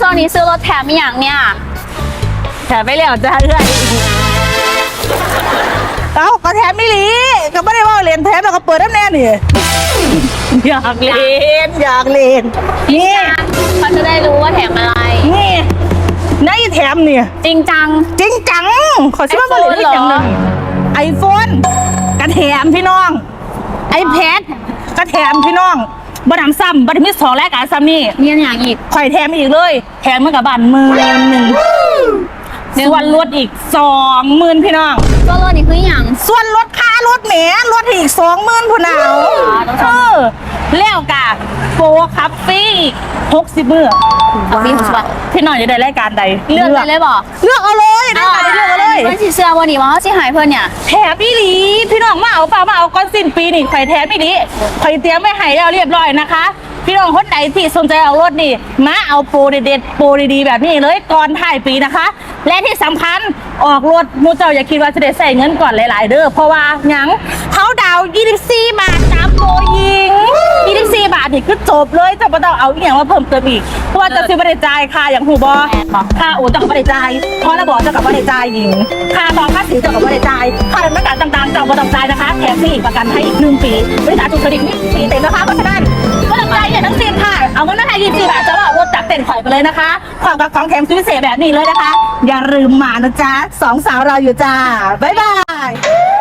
ช่วงนี้ซื้อรถแถมอีกอย่างเนี่ย แถมไปแล้วจ้าเรื่อยเอ้าก็แถมไม่ลีก็ไม่ได้ว่าเรียนแถมแล้วก็เปิดน้ำแน่นี่อยากเล่นอยากเล่นนี่ เขาจะได้รู้ว่าแถมอะไร นี่นายแถมเนี่ย จริงจัง จริงจัง ขอชื่อว่าบริ iPhone ษัทอย่างหนึ่งไอโฟนกระแถมพี่น้อง ไอแพดกระแถมพี่น้อง บัตรซ้ำบัตรมิสสองแรกการซ้ำนี่มีอันอย่างอีก ข่อยแถมอีกเลย แถมเมื่อกับบัตรหมื่นหนึ่งส่วนลดอีกสองหมื่นพี่น้องก็รถนี่คืออย่าง ส่วนลดค่ารถแหมลดอีกสองหมื่นผู้หนาวต้องเอทำอแล้วกะโปรคัฟฟี่หกสิบเมื่อขับพี่ผมสบายพี่น้องจะได้รายการใดเลือกได้เลยบอก เลือกเอาเลยได้ค่ะเลือก เอาเลยมันสีเสื้อวันนี้ว่าเขาสิหายเพื่อนเนี่ยแถมอีหลีพี่น้องมาเอาเปล่ามาเอาก้อนสิ้นปีนี่ไข่แถมอีหลีไข่เตรียมไม่ให้แล้วเรียบร้อยนะคะ พี่น้องคนไหนที่สนใจเอารถนี่มาเอาโปรเด็ดๆโปรดีๆแบบนี้เลยก่อนถ่ายปีนะคะ และที่สำคัญออกรถมูเจ้าอย่าคิดว่าจะได้ใส่เงินก่อนหลาย ๆ เด้อเพราะว่าหยังเขาดาว24บาทตามโปรยิ บเลยจะไม่ต้องเอาอีกอย่างมาเพิ่มเติมอีกเพราะว่าจะซื้อไม่ได้จ่ายค่าอย่างหูบอค่าโอนจ้ากับไม่ได้จ่ายพอระบอจ้ากับไม่ได้จ่ายหญิงค่าต่อค่าสีเจ้ากับไม่ได้จ่ายค่าดำเนินการต่างๆเจ้าก็ต้องจ่ายนะคะแถมฟรีอีกประกันให้อีกหนึ่งปีบริษัทจุดเครดิตนี่ปีเต็มนะคะเพราะฉะนั้นก็ต้องจ่ายเนี่ยทั้งสิ้นค่ะเอาเงินมาให้ยี่สิบบาทจะว่ารถจักเต็นข่อยไปเลยนะคะความกับของแถมซื้อพิเศษแบบนี้เลยนะคะ อย่าลืมมานะจ๊ะสองสาวเราอยู่จ้าบ๊ายบาย